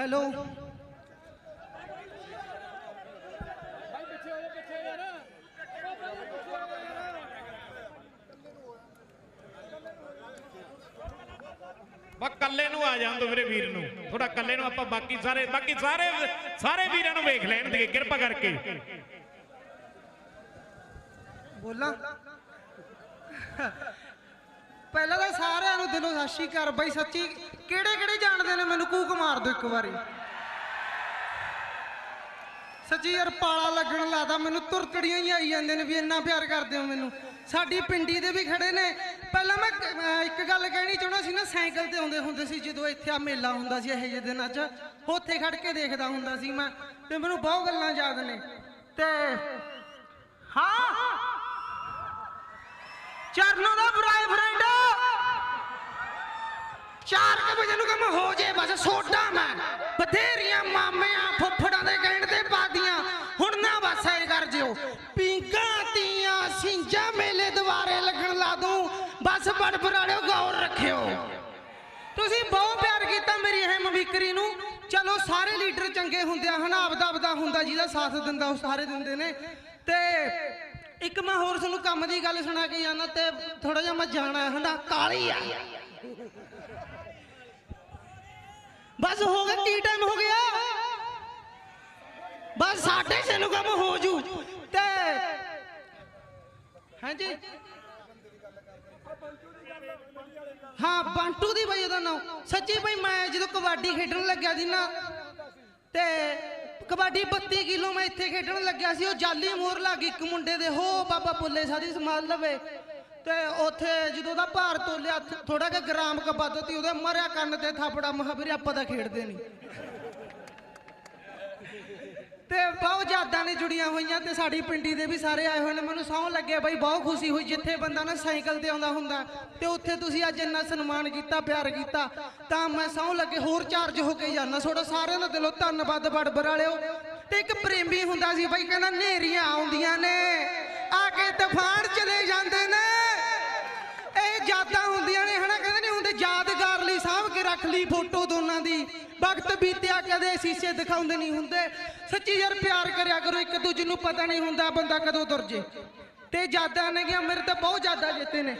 Hello. ਬਾ ਕੱਲੇ ਨੂੰ ਆ ਜਾਣ ਦੋ ਮੇਰੇ ਵੀਰ ਨੂੰ। ਥੋੜਾ ਕੱਲੇ ਨੂੰ ਆਪਾਂ ਬਾਕੀ ਸਾਰੇ ਬਾਕੀ ਸਾਰੇ ਸਾਰੇ ਵੀਰਾਂ ਨੂੰ ਵੇਖ ਲੈਣ ਦੇ ਕਿਰਪਾ ਕਰਕੇ। ਬੋਲਾਂ। ਪਹਿਲਾਂ ਤਾਂ ਦਿਲੋਂ ਸਤਿ ਸ਼੍ਰੀ ਅਕਾਲ ਸੱਚੀ ਕਿਹੜੇ ਕਿਹੜੇ ਜਾਣਦੇ ਨੇ ਮੈਨੂੰ? ਕੂਕ ਮਾਰ ਦਿਓ ਇੱਕ ਵਾਰੀ। ਸੱਚੀ ਯਾਰ ਪਾਲਾ ਲੱਗਣ ਲਾਦਾ ਮੈਨੂੰ ਤੁਰਕੜੀਆਂ ਹੀ ਆਈ ਜਾਂਦੇ ਨੇ ਵੀ ਇੰਨਾ ਪਿਆਰ ਕਰਦੇ ਹੋ ਮੈਨੂੰ। ਸਾਡੀ ਪਿੰਡੀ ਦੇ ਵੀ ਖੜੇ ਨੇ। ਪਹਿਲਾਂ ਮੈਂ ਅਹ ਇੱਕ ਗੱਲ ਕਹਿਣੀ ਚਾਹੁੰਦਾ ਸੀ ਨਾ, ਸਾਈਕਲ ਤੇ ਆਉਂਦੇ ਹੁੰਦੇ ਸੀ, ਜਦੋਂ ਇੱਥੇ ਆ ਮੇਲਾ ਹੁੰਦਾ ਸੀ, ਇਹੋ ਜਿਹੇ ਦਿਨਾਂ 'ਚ। ਉੱਥੇ ਖੜ ਕੇ ਦੇਖਦਾ ਹੁੰਦਾ ਸੀ ਮੈਂ, ਤੇ ਮੈਨੂੰ ਬਹੁਤ ਗੱਲਾਂ ਯਾਦ ਨੇ। ਤੇ ਹਾਂ। ਚਰਨੋਂ ਦਾ ਬਰਾਇਫਰੈਂਡ ਚਾਰ ਕੁ ਵਜੇ ਨੂੰ ਕੰਮ ਹੋ ਜੇ, ਬਸ ਸੋਡਾ ਮੈਂ। ਬਥੇਰੀਆਂ ਮਾਮਿਆਂ ਫੁੱਫੜਾਂ ਦੇ ਕਹਿਣ ਤੇ ਪਾਦੀਆਂ। ਹੁਣ ਨਾ ਬਸ ਐ ਕਰ ਜਿਓ। ਪਿੰਕਾਂ ਤੀਆਂ ਸਿੰਜਾ ਮੇਲੇ ਦੁਆਰੇ ਲੱਗਣ ਲਾ ਦੂੰ। ਬਸ ਬੜਬੜ ਗੌਰ ਰੱਖਿਓ। ਤੁਸੀਂ ਬਹੁਤ ਪਿਆਰ ਕੀਤਾ ਮੇਰੀ ਇਹ ਮਵਿਕਰੀ ਨੂੰ। ਚਲੋ ਸਾਰੇ ਲੀਡਰ ਚੰਗੇ ਹੁੰਦੇ ਆ ਹਨਾ ਆਪਦਾ ਆਪਦਾ ਹੁੰਦਾ, ਜਿਹਦਾ ਸਾਥ ਦਿੰਦਾ, ਉਹ ਸਾਰੇ ਦਿੰਦੇ ਨੇ। ਤੇ ਇੱਕ ਮੈਂ ਹੋਰ ਤੁਹਾਨੂੰ ਕੰਮ ਦੀ ਗੱਲ ਸੁਣਾ ਕੇ ਜਾਣਾ ਤੇ ਥੋੜਾ ਜਿਹਾ ਮੈਂ ਜਾਣਾ, ਹਨਾ, ਕਾਲੀ ਆ। ਬਸ ਹੋ ਗਿਆ ਕੀ ਟਾਈਮ ਹੋ ਗਿਆ। ਬਸ ਸਾਡੇ ਛੇ ਨੂੰ ਕੰਮ ਹੋ ਜੂ। ਤੇ ਹਾਂਜੀ। ਹਾਂ, ਬੰਟੂ ਦੀ ਬਈ ਉਹਦਾ ਨਾਮ। ਸੱਚੀ ਬਈ, ਮੈਂ ਜਦੋਂ ਕਬੱਡੀ ਖੇਡਣ ਲੱਗਿਆ ਸੀ ਨਾ, ਤੇ ਕਬੱਡੀ 32 ਕਿਲੋ ਮੈਂ ਇੱਥੇ ਖੇਡਣ ਲੱਗਿਆ ਸੀ, ਉਹ ਜਾਲੀ ਮੋਰ ਲੱਗ ਗਈ ਇੱਕ ਮੁੰਡੇ ਦੇ, ਹੋ ਬਾਬਾ ਪੁੱਲੇ ਸਾਦੀ ਸੰਭਾਲ ਲਵੇ। ਤੇ ਉੱਥੇ ਜਦੋਂ ਦਾ ਭਾਰ ਤੋਲਿਆ ਥੋੜਾ ਜਿਹਾ ਗ੍ਰਾਮ ਕ ਤੀ, ਉਹਦੇ ਮਰਿਆ ਕੰਨ ਤੇ ਥਾਪੜਾ ਮਹਾਵੀਰ ਆਪਾਂ ਤਾਂ ਖੇਡਦੇ ਨਹੀਂ ਤੇ ਬਹੁਤ ਯਾਦਾਂ ਨੇ ਜੁੜੀਆਂ ਹੋਈਆਂ ਤੇ ਸਾਡੀ ਪਿੰਡੀ ਦੇ ਵੀ ਸਾਰੇ ਆਏ ਹੋਏ ਨੇ। ਮੈਨੂੰ ਸੌਂ ਲੱਗੇ ਬਾਈ, ਬਹੁਤ ਖੁਸ਼ੀ ਹੋਈ ਜਿੱਥੇ ਬੰਦਾ ਨਾ ਸਾਈਕਲ ਤੇ ਆਉਂਦਾ ਹੁੰਦਾ। ਤੇ ਉੱਥੇ ਤੁਸੀਂ ਅੱਜ ਇੰਨਾ ਸਨਮਾਨ ਕੀਤਾ, ਪਿਆਰ ਕੀਤਾ, ਤਾਂ ਮੈਂ ਸੌਂ ਲੱਗੇ ਹੋਰ ਚਾਰਜ ਹੋ ਕੇ ਜਾਣਾ ਤੁਹਾਡਾ ਸਾਰਿਆਂ ਦਾ ਦਿਲੋਂ ਧੰਨਵਾਦ, ਬੜਬੜ ਵਾਲਿਓ। ਤੇ ਇੱਕ ਪ੍ਰੇਮੀ ਹੁੰਦਾ ਸੀ ਬਾਈ, ਕਹਿੰਦਾ ਨੇਰੀਆਂ ਆਉਂਦੀਆਂ ਨੇ, ਆ ਕੇ ਤੂਫਾਨ ਚਲੇ ਜਾਂਦੇ ਨੇ। ਰੱਖ ਲਈ ਫੋਟੋ ਦੋਨਾਂ ਦੀ। ਵਕਤ ਬੀਤਿਆ ਕਦੇ ਸ਼ੀਸ਼ੇ ਦਿਖਾਉਂਦੇ ਨਹੀਂ ਹੁੰਦੇ। ਸੱਚੀ ਯਾਰ ਪਿਆਰ ਕਰਿਆ ਕਰੋ, ਇੱਕ ਦੂਜੇ ਨੂੰ ਪਤਾ ਨਹੀਂ ਹੁੰਦਾ ਬੰਦਾ ਕਦੋਂ ਤੁਰ ਜੇ। ਤੇ ਯਾਦਾਂ ਨੇ ਗਿਆ, ਮੇਰੇ ਤਾਂ ਬਹੁਤ ਯਾਦਾਂ ਜਿੱਤੇ ਨੇ।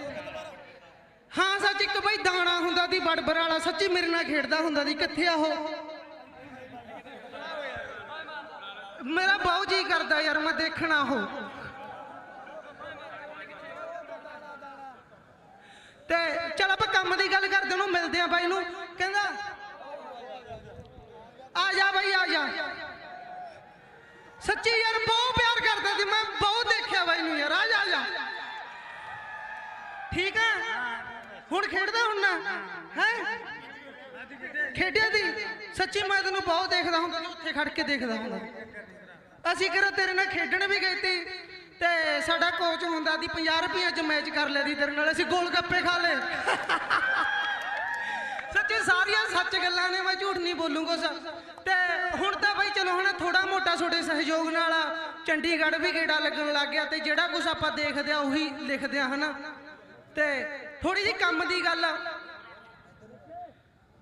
ਹਾਂ, ਸੱਚ ਇੱਕ ਬਈ ਦਾਣਾ ਹੁੰਦਾ ਦੀ ਬੜਬੜ ਵਾਲਾ। ਸੱਚੀ ਮੇਰੇ ਨਾਲ ਖੇਡਦਾ ਹੁੰਦਾ ਦੀ ਕਿੱਥੇ ਆ ਉਹ? ਮੇਰਾ ਬਹੁਤ ਜੀ ਕਰਦਾ ਯਾਰ, ਮੈਂ ਦੇਖਣਾ ਉਹ ਤੇ ਚਲ ਆਪਾਂ ਕੰਮ ਦੀ ਗੱਲ ਕਰਦੇ ਨੂੰ ਮਿਲਦੇ ਆ ਬਾਈ ਨੂੰ, ਕਹਿੰਦਾ, ਆ ਜਾ ਬਾਈ, ਆ ਜਾ। ਸੱਚੀ ਯਾਰ, ਬਹੁਤ ਪਿਆਰ ਕਰਦਾ ਸੀ, ਮੈਂ ਬਹੁਤ ਦੇਖਿਆ ਬਾਈ ਨੂੰ ਯਾਰ, ਆ ਜਾ ਆ ਜਾ। ਠੀਕ ਆ? ਹੁਣ ਖੇਡਦਾ ਹੁਣ ਨਾ, ਹੈ? ਖੇਡਿਆ ਦੀ। ਸੱਚੀ ਮੈਂ ਤੈਨੂੰ ਬਹੁਤ ਦੇਖਦਾ ਹੁੰਦਾ ਉੱਥੇ ਖੜ ਕੇ ਦੇਖਦਾ ਹੁੰਦਾ। ਅਸੀਂ ਕਿਹੜਾ ਤੇਰੇ ਨਾਲ ਖੇਡਣ ਵੀ ਗਏ ਤੀ ਤੇ ਸਾਡਾ ਕੋਚ ਹੁੰਦਾ ਦੀ 50 ਰੁਪਏ ਚ ਮੈਚ ਕਰ ਲਿਆ ਦੀ ਤੇਰੇ ਨਾਲ, ਅਸੀਂ ਗੋਲ ਗੱਪੇ ਖਾ ਲਏ। ਸੱਚੀ ਸਾਰੀਆਂ ਸੱਚ ਗੱਲਾਂ ਨੇ, ਮੈਂ ਝੂਠ ਨਹੀਂ ਬੋਲੂੰਗਾ ਕੁਛ। ਤੇ ਹੁਣ ਤਾਂ ਬਾਈ ਚਲੋ, ਹੁਣ ਥੋੜਾ ਮੋਟਾ ਤੁਹਾਡੇ ਸਹਿਯੋਗ ਨਾਲ ਚੰਡੀਗੜ੍ਹ ਵੀ ਗੇੜਾ ਲੱਗਣ ਲੱਗ ਗਿਆ ਤੇ ਜਿਹੜਾ ਕੁਝ ਆਪਾਂ ਦੇਖਦੇ ਆ, ਉਹੀ ਲਿਖਦੇ ਆ, ਹਨਾ? ਤੇ ਥੋੜੀ ਜੀ ਕੰਮ ਦੀ ਗੱਲ। ਆ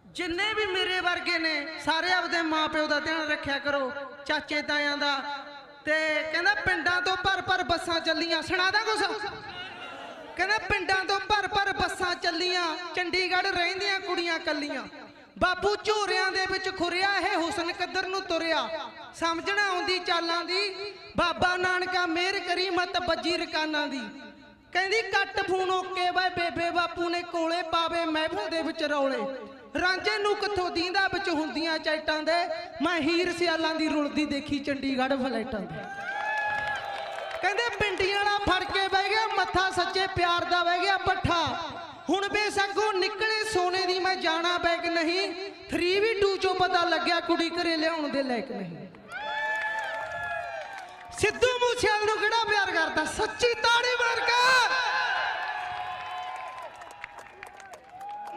ਜਿੰਨੇ ਵੀ ਮੇਰੇ ਵਰਗੇ ਨੇ, ਸਾਰੇ ਆਪਦੇ ਮਾਪਿਓ ਦਾ ਧਿਆਨ ਰੱਖਿਆ ਕਰੋ ਚਾਚੇ ਤਾਇਆਂ ਦਾ। ਤੇ ਕਹਿੰਦਾ ਪਿੰਡਾਂ ਤੋਂ ਭਰ ਭਰ ਬੱਸਾਂ ਚੱਲੀਆਂ ਸੁਣਾਦਾ ਕੁਛ? ਕਹਿੰਦਾ ਪਿੰਡਾਂ ਤੋਂ ਭਰ ਭਰ ਬੱਸਾਂ ਚੱਲੀਆਂ, ਚੰਡੀਗੜ੍ਹ ਰਹਿੰਦੀਆਂ ਕੁੜੀਆਂ ਕੱਲੀਆਂ ਬਾਪੂ ਝੋਰਿਆਂ ਦੇ ਵਿੱਚ ਖੁਰਿਆ, ਇਹ ਹੁਸਨ ਕਦਰ ਨੂੰ ਤੁਰਿਆ। ਸਮਝਣਾ ਆਉਂਦੀ ਚਾਲਾਂ ਦੀ, ਬਾਬਾ ਨਾਨਕਾ ਮਿਹਰ ਕਰੀ ਮਤ ਬੱਜੀ ਰਕਾਨਾਂ ਦੀ। ਕਹਿੰਦੀ ਕੱਟ ਫੋਨ ਓਕੇ ਬਾਏ ਬੇਬੇ ਬਾਪੂ ਨੇ ਕੋਲੇ ਪਾਵੇ ਮਹਿਫਲ ਦੇ ਵਿੱਚ ਰੌਲੇ। ਰਾਂਝੇ ਨੂੰ ਕਿੱਥੋਂ ਦੀਂਦਾ ਵਿੱਚ ਹੁੰਦੀਆਂ ਚੈਟਾਂ ਦੇ? ਮੈਂ ਹੀਰ ਸਿਆਲਾਂ ਦੀ ਰੁਲਦੀ ਦੇਖੀ ਚੰਡੀਗੜ੍ਹ ਫਲੈਟਾਂ ਦੇ। ਕਹਿੰਦੇ ਪਿੰਡੀਆਂ ਵਾਲਾ ਫੜ ਕੇ ਬਹਿ ਗਿਆ ਸੱਚੇ ਪਿਆਰ ਦਾ ਬਹਿ ਗਿਆ ਪੱਠਾ। ਹੁਣ ਬੇਸੰਗੋ ਨਿਕਲੇ ਸੋਨੇ ਦੀ ਮੈਂ ਜਾਣਾ ਬੈਗ ਨਹੀਂ। 3v2 ਚੋਂ ਪਤਾ ਲੱਗਿਆ ਕੁੜੀ ਘਰੇ ਲਿਆਉਣ ਦੇ ਲਾਇਕ ਨਹੀਂ। ਸਿੱਧੂ ਮੂਸੇਵਾਲ ਨੂੰ ਕਿਹੜਾ ਪਿਆਰ ਕਰਦਾ? ਸੱਚੀ ਤਾੜੀ ਮਾਰ ਕੇ।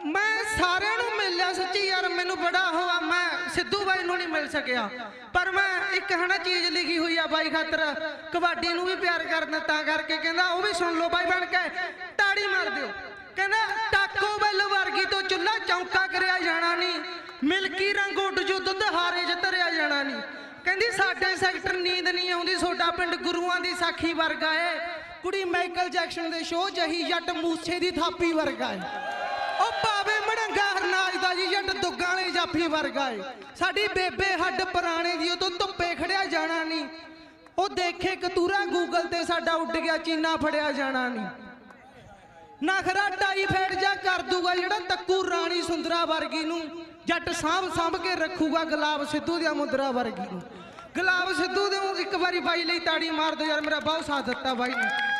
ਮੈਂ ਸਾਰਿਆਂ ਨੂੰ ਮਿਲਿਆ ਸੱਚੀ ਯਾਰ, ਮੈਨੂੰ ਬੜਾ ਹੋਆ ਮੈਂ ਸਿੱਧੂ ਸਕਿਆ। ਪਰ ਮੈਂ ਇੱਕ ਹਨਾ ਚੀਜ਼ ਲਿਖੀ ਹੋਈ ਆ ਬਾਈ ਖਾਤਰ, ਕਬੱਡੀ ਨੂੰ ਵੀ ਪਿਆਰ ਕਰਦਾ ਤਾਂ ਕਰਕੇ ਕਹਿੰਦਾ, ਉਹ ਵੀ ਸੁਣ ਲਓ ਬਾਈ ਬਣ ਕੇ, ਤਾੜੀ ਮਾਰ ਦਿਓ। ਕਹਿੰਦਾ, ਟਾਕੋ ਬੈਲ ਵਰਗੀ ਤੋਂ ਚੁੱਲਾ ਚੌਂਕਾ ਕਰਿਆ ਜਾਣਾ ਨਹੀਂ, ਮਿਲਕੀ ਰੰਗ ਉੱਡ ਯੁੱਧ ਦਹਾਰੇ 'ਚ ਧਰਿਆ ਜਾਣਾ ਨਹੀਂ। ਕਹਿੰਦੀ, ਸਾਡੇ ਸੈਕਟਰ ਨੀਂਦ ਨਹੀਂ ਆਉਂਦੀ ਤੁਹਾਡਾ ਪਿੰਡ ਗੁਰੂਆਂ ਦੀ ਸਾਖੀ ਵਰਗਾ ਏ। ਕੁੜੀ ਮਾਈਕਲ ਜੈਕਸਨ ਦੇ ਸ਼ੋਅ ਜਹੀ ਜੱਟ ਮੂਸੇ ਦੀ ਥਾਪੀ ਵਰਗਾ ਏ। ਉਹ ਪਾਵੇ ਮੜੰਗਾ ਹਰਨਾਜ ਦਾ ਜੀ ਜੱਟ ਦੁੱਗਾਂ ਵਾਲੀ ਜਾਫੀ ਵਰਗਾ ਏ। ਸਾਡੀ ਬੇਬੇ ਹੱਡ ਪੁਰਾਣੇ ਦੀ ਉਹ ਧੁੱਪੇ ਖੜਿਆ ਜਾਣਾ ਨਹੀਂ। ਉਹ ਦੇਖੇ ਕਤੂਰਾ ਗੂਗਲ ਤੇ ਸਾਡਾ ਉੱਡ ਗਿਆ, ਚੀਨਾ ਫੜਿਆ ਜਾਣਾ ਨਹੀਂ। ਨਖਰਾ ਟਾਈਫਾਈਡ ਜਾਂ ਕਰ ਦੂਗਾ, ਜਿਹੜਾ ਤੱਕੂ ਰਾਣੀ ਸੁੰਦਰਾ ਵਰਗੀ ਨੂੰ ਜੱਟ ਸਾਂਭ ਸਾਂਭ ਕੇ ਰੱਖੂਗਾ, ਗੁਲਾਬ ਸਿੱਧੂ ਦੀਆਂ ਮੁੰਦਰਾ ਵਰਗੀ ਨੂੰ। ਗੁਲਾਬ ਸਿੱਧੂ ਦੇ ਇੱਕ ਵਾਰੀ ਬਾਈ ਲਈ ਤਾੜੀ ਮਾਰ ਦਿਓ ਯਾਰ, ਮੇਰਾ ਬਹੁਤ ਸਾਥ ਦਿੱਤਾ ਬਾਈ ਨੇ।